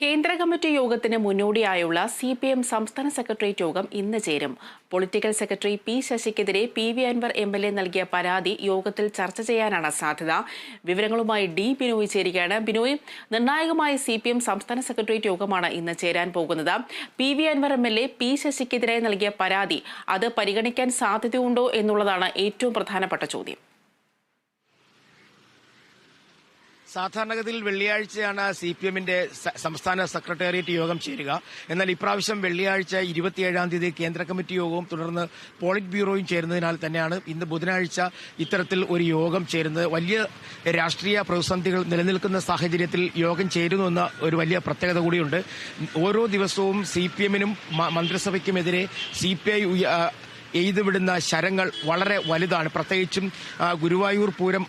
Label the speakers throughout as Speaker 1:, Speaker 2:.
Speaker 1: കേന്ദ്ര കമ്മിറ്റി യോഗത്തിന് മുന്നോടിയായുള്ള സി പി എം സംസ്ഥാന സെക്രട്ടേറിയറ്റ് യോഗം ഇന്ന് ചേരും. Political secretary P ശശിക്കെതിരെ P V Anvar M L A നൽകിയ പരാതി യോഗത്തിൽ ചർച്ച ചെയ്യാനാണ് സാധ്യത. വിവരങ്ങളുമായി ഡി ബിനോയ് ചേരുകയാണ്. ബിനോയ് നിർണായകമായ സി പി എം സംസ്ഥാന സെക്രട്ടേറിയറ്റ് യോഗമാണ് ഇന്ന് ചേരാൻ പോകുന്നത്. P V Anvar M L A P ശശിക്കെതിരെ നൽകിയ പരാതി അത് പരിഗണിക്കാൻ സാധ്യതയുണ്ടോ എന്നുള്ളതാണ് ഏറ്റവും പ്രധാനപ്പെട്ട ചോദ്യം.
Speaker 2: സാധാരണഗതിയിൽ വെള്ളിയാഴ്ചയാണ് സി പി എമ്മിന്റെ സംസ്ഥാന സെക്രട്ടേറിയറ്റ് യോഗം ചേരുക. എന്നാൽ ഇപ്രാവശ്യം വെള്ളിയാഴ്ച ഇരുപത്തിയേഴാം തീയതി കേന്ദ്ര കമ്മിറ്റി യോഗവും തുടർന്ന് പോളിറ്റ് ബ്യൂറോയും ചേരുന്നതിനാൽ തന്നെയാണ് ഇന്ന് ബുധനാഴ്ച ഇത്തരത്തിൽ ഒരു യോഗം ചേരുന്നത്. വലിയ രാഷ്ട്രീയ പ്രതിസന്ധികൾ നിലനിൽക്കുന്ന സാഹചര്യത്തിൽ യോഗം ചേരുന്നുവെന്ന ഒരു വലിയ പ്രത്യേകത കൂടിയുണ്ട്. ഓരോ ദിവസവും സി പി എമ്മിനും മന്ത്രിസഭയ്ക്കുമെതിരെ സി പി ഐ എയ്തുവിടുന്ന ശരങ്ങൾ വളരെ വലുതാണ്. പ്രത്യേകിച്ചും ഗുരുവായൂർ പൂരം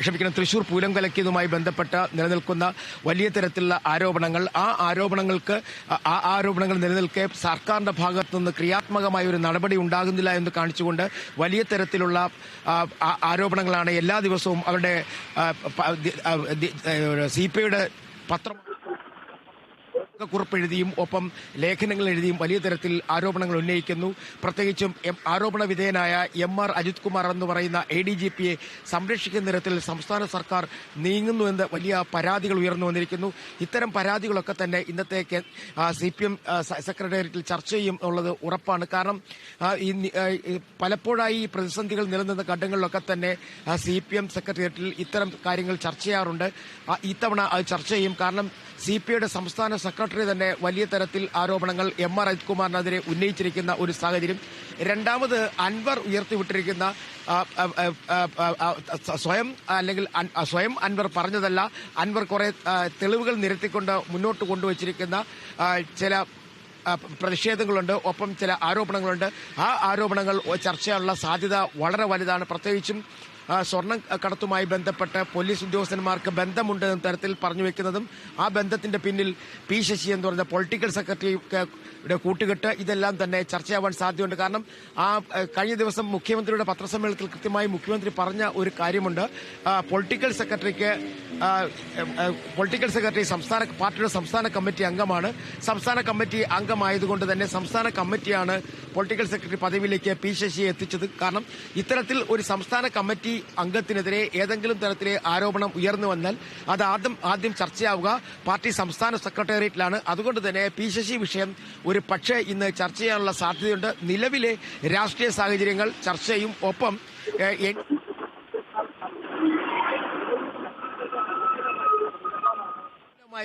Speaker 2: ക്ഷമിക്കണം തൃശൂർ പൂരം കലക്കിയതുമായി ബന്ധപ്പെട്ട് നിലനിൽക്കുന്ന വലിയ തരത്തിലുള്ള ആരോപണങ്ങൾ. ആ ആരോപണങ്ങൾക്ക് ആ- ആരോപണങ്ങൾ നിലനിൽക്കെ സർക്കാരിന്റെ ഭാഗത്തു നിന്ന് ക്രിയാത്മകമായ ഒരു നടപടി ഉണ്ടാകുന്നില്ല എന്ന് കാണിച്ചുകൊണ്ട് വലിയ തരത്തിലുള്ള ആരോപണങ്ങളാണ് എല്ലാ ദിവസവും അവരുടെ സി പി ഐയുടെ പത്രം കുറിപ്പ് എഴുതിയും ഒപ്പം ലേഖനങ്ങൾ എഴുതിയും വലിയ തരത്തിൽ ആരോപണങ്ങൾ ഉന്നയിക്കുന്നു. പ്രത്യേകിച്ചും ആരോപണ വിധേയനായ എം ആർ അജിത് കുമാർ എന്ന് പറയുന്ന എ ഡി ജി പിയെ സംരക്ഷിക്കുന്ന തരത്തിൽ സംസ്ഥാന സർക്കാർ നീങ്ങുന്നുവെന്ന് വലിയ പരാതികൾ ഉയർന്നു വന്നിരിക്കുന്നു. ഇത്തരം പരാതികളൊക്കെ തന്നെ ഇന്നത്തെ സി പി എം സെക്രട്ടേറിയറ്റിൽ ചർച്ച ചെയ്യും എന്നുള്ളത് ഉറപ്പാണ്. കാരണം പലപ്പോഴായി ഈ പ്രതിസന്ധികൾ നിലനിന്ന ഘട്ടങ്ങളിലൊക്കെ തന്നെ സി പി എം സെക്രട്ടേറിയറ്റിൽ ഇത്തരം കാര്യങ്ങൾ ചർച്ച ചെയ്യാറുണ്ട്. ഇത്തവണ അത് ചർച്ച ചെയ്യും. കാരണം സി പി ഐയുടെ സംസ്ഥാന സെക്രട്ടറി തന്നെ വലിയ തരത്തിൽ ആരോപണങ്ങൾ എം ആർ അജിത്കുമാറിനെതിരെ ഉന്നയിച്ചിരിക്കുന്ന ഒരു സാഹചര്യം. രണ്ടാമത് അൻവർ ഉയർത്തിവിട്ടിരിക്കുന്ന സ്വയം അല്ലെങ്കിൽ സ്വയം അൻവർ പറഞ്ഞതല്ല അൻവർ കുറെ തെളിവുകൾ നിരത്തിക്കൊണ്ട് മുന്നോട്ട് കൊണ്ടുവച്ചിരിക്കുന്ന ചില പ്രതിഷേധങ്ങളുണ്ട്. ഒപ്പം ചില ആരോപണങ്ങളുണ്ട്. ആ ആരോപണങ്ങൾ ചർച്ചയുള്ള സാധ്യത വളരെ വലുതാണ്. പ്രത്യേകിച്ചും സ്വർണ കടത്തുമായി ബന്ധപ്പെട്ട് പോലീസ് ഉദ്യോഗസ്ഥന്മാർക്ക് ബന്ധമുണ്ട് എന്ന തരത്തിൽ പറഞ്ഞു വെക്കുന്നതും ആ ബന്ധത്തിന്റെ പിന്നിൽ പി ശശി എന്ന് പറയുന്ന പൊളിറ്റിക്കൽ സെക്രട്ടറിയുടെ കൂട്ടുകെട്ട് ഇതെല്ലാം തന്നെ ചർച്ചയാവാൻ സാധ്യതയുണ്ട്. കാരണം ആ കഴിഞ്ഞ ദിവസം മുഖ്യമന്ത്രിയുടെ പത്രസമ്മേളനത്തിൽ കൃത്യമായി മുഖ്യമന്ത്രി പറഞ്ഞ ഒരു കാര്യമുണ്ട്. പൊളിറ്റിക്കൽ സെക്രട്ടറിക്ക് പൊളിറ്റിക്കൽ സെക്രട്ടറി സംസ്ഥാന പാർട്ടിയുടെ സംസ്ഥാന കമ്മിറ്റി അംഗമാണ്. സംസ്ഥാന കമ്മിറ്റി അംഗമായതുകൊണ്ട് തന്നെ സംസ്ഥാന കമ്മിറ്റിയാണ് പൊളിറ്റിക്കൽ സെക്രട്ടറി പദവിയിലേക്ക് പി ശശിയെ എത്തിച്ചത്. കാരണം ഇത്തരത്തിൽ ഒരു സംസ്ഥാന കമ്മിറ്റി അംഗത്തിനെതിരെ ഏതെങ്കിലും തരത്തിലെ ആരോപണം ഉയർന്നു വന്നാൽ അത് ആദ്യം ആദ്യം ചർച്ചയാവുക. പാർട്ടി സംസ്ഥാന സെക്രട്ടേറിയറ്റിലാണ്. അതുകൊണ്ട് തന്നെ പി ശശി വിഷയം ഒരു പക്ഷേ ഇന്ന് ചർച്ച ചെയ്യാനുള്ള സാധ്യതയുണ്ട്. നിലവിലെ രാഷ്ട്രീയ സാഹചര്യങ്ങൾ ചർച്ചയും ഒപ്പം ഏഹ്, എൻ-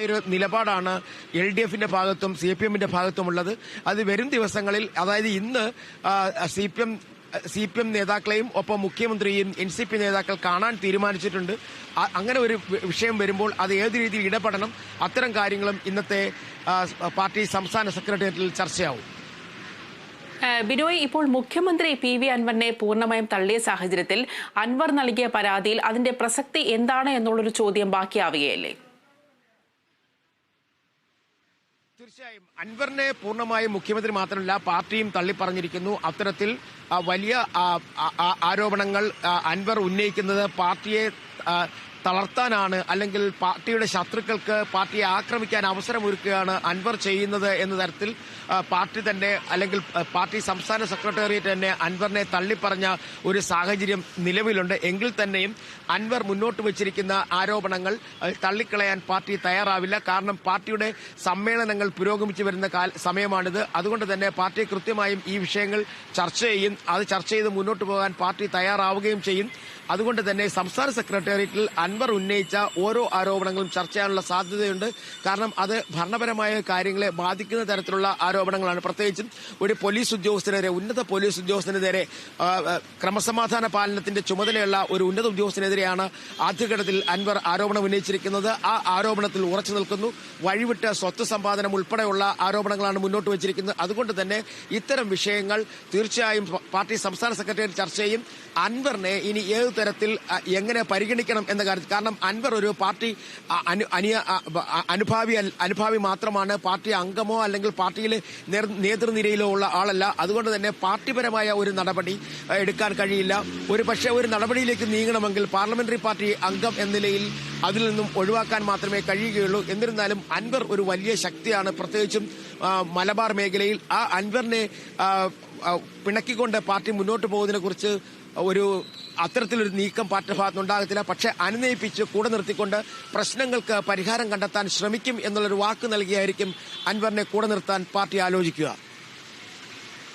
Speaker 2: ഒരു നിലപാടാണ് എൽ ഡി എഫിന്റെ ഭാഗത്തും സി പി എമ്മിന്റെ ഭാഗത്തുമുള്ളത്. അത് വരും ദിവസങ്ങളിൽ അതായത് ഇന്ന് C P M C P M നേതാക്കളെയും ഒപ്പം മുഖ്യമന്ത്രിയും എൻ സി പി നേതാക്കൾ കാണാൻ തീരുമാനിച്ചിട്ടുണ്ട്. അങ്ങനെ ഒരു വിഷയം വരുമ്പോൾ അത് ഏത് രീതിയിൽ ഇടപെടണം അത്തരം കാര്യങ്ങളും ഇന്നത്തെ പാർട്ടി സംസ്ഥാന സെക്രട്ടേറിയറ്റിൽ ചർച്ചയാവും.
Speaker 1: ബിനോയ് ഇപ്പോൾ മുഖ്യമന്ത്രി പി വി അൻവറിനെ പൂർണമായും തള്ളിയ സാഹചര്യത്തിൽ അൻവർ നൽകിയ പരാതിയിൽ അതിന്റെ പ്രസക്തി എന്താണ് എന്നുള്ളൊരു ചോദ്യം ബാക്കിയാവുകയല്ലേ?
Speaker 2: തീർച്ചയായും അൻവറിനെ പൂർണമായും മുഖ്യമന്ത്രി മാത്രമല്ല പാർട്ടിയും തള്ളിപ്പറഞ്ഞിരിക്കുന്നു. അത്തരത്തിൽ വലിയ ആരോപണങ്ങൾ അൻവർ ഉന്നയിക്കുന്നത് പാർട്ടിയെ തളർത്താനാണ് അല്ലെങ്കിൽ പാർട്ടിയുടെ ശത്രുക്കൾക്ക് പാർട്ടിയെ ആക്രമിക്കാൻ അവസരമൊരുക്കുകയാണ് അൻവർ ചെയ്യുന്നത് എന്ന തരത്തിൽ പാർട്ടി തന്നെ അല്ലെങ്കിൽ പാർട്ടി സംസ്ഥാന സെക്രട്ടേറിയറ്റ് തന്നെ അൻവറിനെ തള്ളിപ്പറഞ്ഞ ഒരു സാഹചര്യം നിലവിലുണ്ട്. എങ്കിൽ തന്നെയും അൻവർ മുന്നോട്ട് വച്ചിരിക്കുന്ന ആരോപണങ്ങൾ തള്ളിക്കളയാൻ പാർട്ടി തയ്യാറാവില്ല. കാരണം പാർട്ടിയുടെ സമ്മേളനങ്ങൾ പുരോഗമിച്ചു വരുന്ന സമയമാണിത്. അതുകൊണ്ട് തന്നെ പാർട്ടി കൃത്യമായും ഈ വിഷയങ്ങൾ ചർച്ച ചെയ്യും. അത് ചർച്ച ചെയ്ത് മുന്നോട്ട് പോകാൻ പാർട്ടി തയ്യാറാവുകയും ചെയ്യും. അതുകൊണ്ട് തന്നെ സംസ്ഥാന സെക്രട്ടേറിയറ്റിൽ അൻവർ ഉന്നയിച്ച ഓരോ ആരോപണങ്ങളും ചർച്ച ചെയ്യാനുള്ള സാധ്യതയുണ്ട്. കാരണം അത് ഭരണപരമായ കാര്യങ്ങളെ ബാധിക്കുന്ന തരത്തിലുള്ള ആരോപണങ്ങളാണ്. പ്രത്യേകിച്ചും ഒരു പോലീസ് ഉദ്യോഗസ്ഥനെതിരെ ഉന്നത പോലീസ് ഉദ്യോഗസ്ഥനെതിരെ ക്രമസമാധാന പാലനത്തിന്റെ ചുമതലയുള്ള ഒരു ഉന്നത ഉദ്യോഗസ്ഥനെതിരെയാണ് ആദ്യഘട്ടത്തിൽ അൻവർ ആരോപണം ഉന്നയിച്ചിരിക്കുന്നത്. ആ ആരോപണത്തിൽ ഉറച്ചു നിൽക്കുന്നു. വഴിവിട്ട സ്വത്ത് സമ്പാദനം ഉൾപ്പെടെയുള്ള ആരോപണങ്ങളാണ് മുന്നോട്ട് വച്ചിരിക്കുന്നത്. അതുകൊണ്ട് തന്നെ ഇത്തരം വിഷയങ്ങൾ തീർച്ചയായും പാർട്ടി സംസ്ഥാന സെക്രട്ടറി ചർച്ച ചെയ്യും. അൻവറിനെ ഇനി ഏത് തരത്തിൽ എങ്ങനെ പരിഗണിക്കണം എന്ന കാര്യത്തിൽ. കാരണം അൻവർ ഒരു പാർട്ടി അനിയ അനുഭാവി അനുഭാവി മാത്രമാണ് പാർട്ടി അംഗമോ അല്ലെങ്കിൽ പാർട്ടിയിലെ നേതൃനിരയിലോ ഉള്ള ആളല്ല. അതുകൊണ്ട് തന്നെ പാർട്ടിപരമായ ഒരു നടപടി എടുക്കാൻ കഴിയില്ല. ഒരു പക്ഷേ ഒരു നടപടിയിലേക്ക് നീങ്ങണമെങ്കിൽ പാർലമെന്ററി പാർട്ടി അംഗം എന്ന നിലയിൽ അതിൽ നിന്നും ഒഴിവാക്കാൻ മാത്രമേ കഴിയുകയുള്ളൂ. എന്നിരുന്നാലും അൻവർ ഒരു വലിയ ശക്തിയാണ്. പ്രത്യേകിച്ചും മലബാർ മേഖലയിൽ ആ അൻവറിനെ പിണക്കിക്കൊണ്ട് പാർട്ടി മുന്നോട്ട് പോകുന്നതിനെ കുറിച്ച് ഒരു അത്തരത്തിലൊരു നീക്കം പാർട്ടി ഭാഗത്തുനിന്നുണ്ടാകത്തില്ല. പക്ഷേ അനുനയിപ്പിച്ച് കൂടെ നിർത്തിക്കൊണ്ട് പ്രശ്നങ്ങൾക്ക് പരിഹാരം കണ്ടെത്താൻ ശ്രമിക്കും എന്നുള്ളൊരു വാക്ക് നൽകിയായിരിക്കും അൻവറിനെ കൂടെ നിർത്താൻ പാർട്ടി ആലോചിക്കുക.